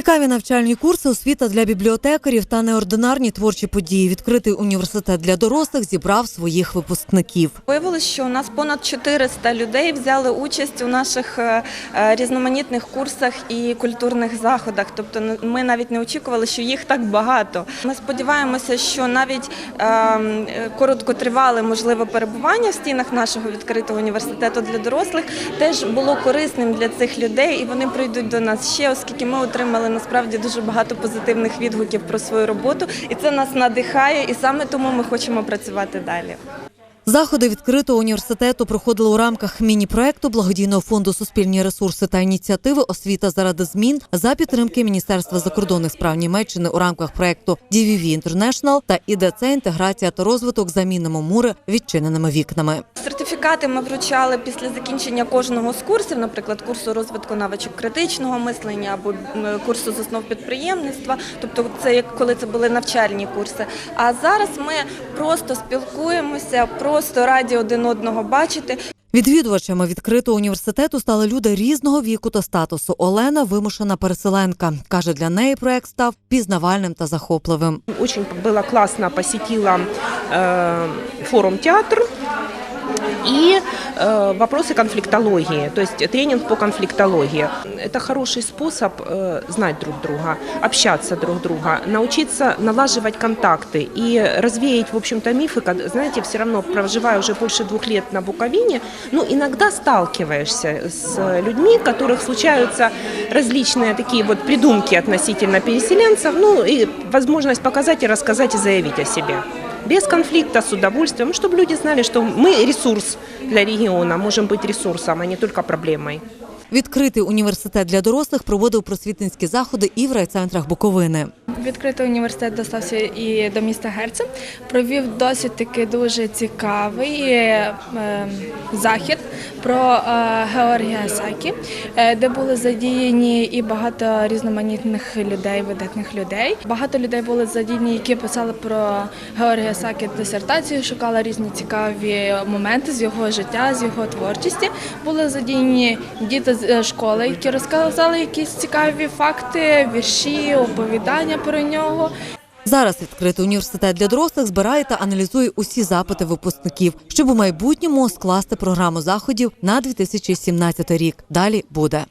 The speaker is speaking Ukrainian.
Цікаві навчальні курси, освіта для бібліотекарів та неординарні творчі події. Відкритий університет для дорослих зібрав своїх випускників. Виявилось, що у нас понад 400 людей взяли участь у наших е, е, різноманітних курсах і культурних заходах. Тобто ми навіть не очікували, що їх так багато. Ми сподіваємося, що навіть е, м, е, короткотривале можливе перебування в стінах нашого відкритого університету для дорослих теж було корисним для цих людей, і вони прийдуть до нас ще, оскільки ми отримали насправді дуже багато позитивних відгуків про свою роботу, і це нас надихає, і саме тому ми хочемо працювати далі. Заходи відкритого університету проходили у рамках міні-проекту благодійного фонду Суспільні ресурси та ініціативи Освіта заради змін за підтримки Міністерства закордонних справ Німеччини у рамках проекту DVV International та ІДЦ інтеграція та розвиток замінимо мури відчиненими вікнами. Сертифікати ми вручали після закінчення кожного з курсів, наприклад, курсу розвитку навичок критичного мислення або курсу з основ підприємництва. Тобто, це як коли це були навчальні курси. А зараз ми просто спілкуємося, просто раді один одного бачити. Відвідувачами відкритого університету стали люди різного віку та статусу. Олена вимушена переселенка. каже, для неї проект став пізнавальним та захопливим. Очень була класна, посетила э, форум театр и э, вопросы конфликтологии, то есть тренинг по конфликтологии. Это хороший способ э, знать друг друга, общаться друг друга, научиться налаживать контакты и развеять, в общем-то, мифы. Знаете, все равно, проживая уже больше двух лет на Буковине, ну, иногда сталкиваешься с людьми, у которых случаются различные такие вот придумки относительно переселенцев, ну, и возможность показать и рассказать и заявить о себе без конфликта, с удовольствием, чтобы люди знали, что мы ресурс для региона, можем быть ресурсом, а не только проблемой. Відкритий університет для дорослих проводив просвітницькі заходи і в райцентрах Буковини. Відкритий університет достався і до міста Герцен. Провів досить таки дуже цікавий е, захід про е, Георгія Сакі, е, де були задіяні і багато різноманітних людей, видатних людей. Багато людей були задіяні, які писали про Георгія Сакі дисертацію, шукали різні цікаві моменти з його життя, з його творчості. Були задіяні діти з е, школи, які розказали якісь цікаві факти, вірші, оповідання про нього. Зараз відкритий університет для дорослих збирає та аналізує усі запити випускників, щоб у майбутньому скласти програму заходів на 2017 рік. Далі буде.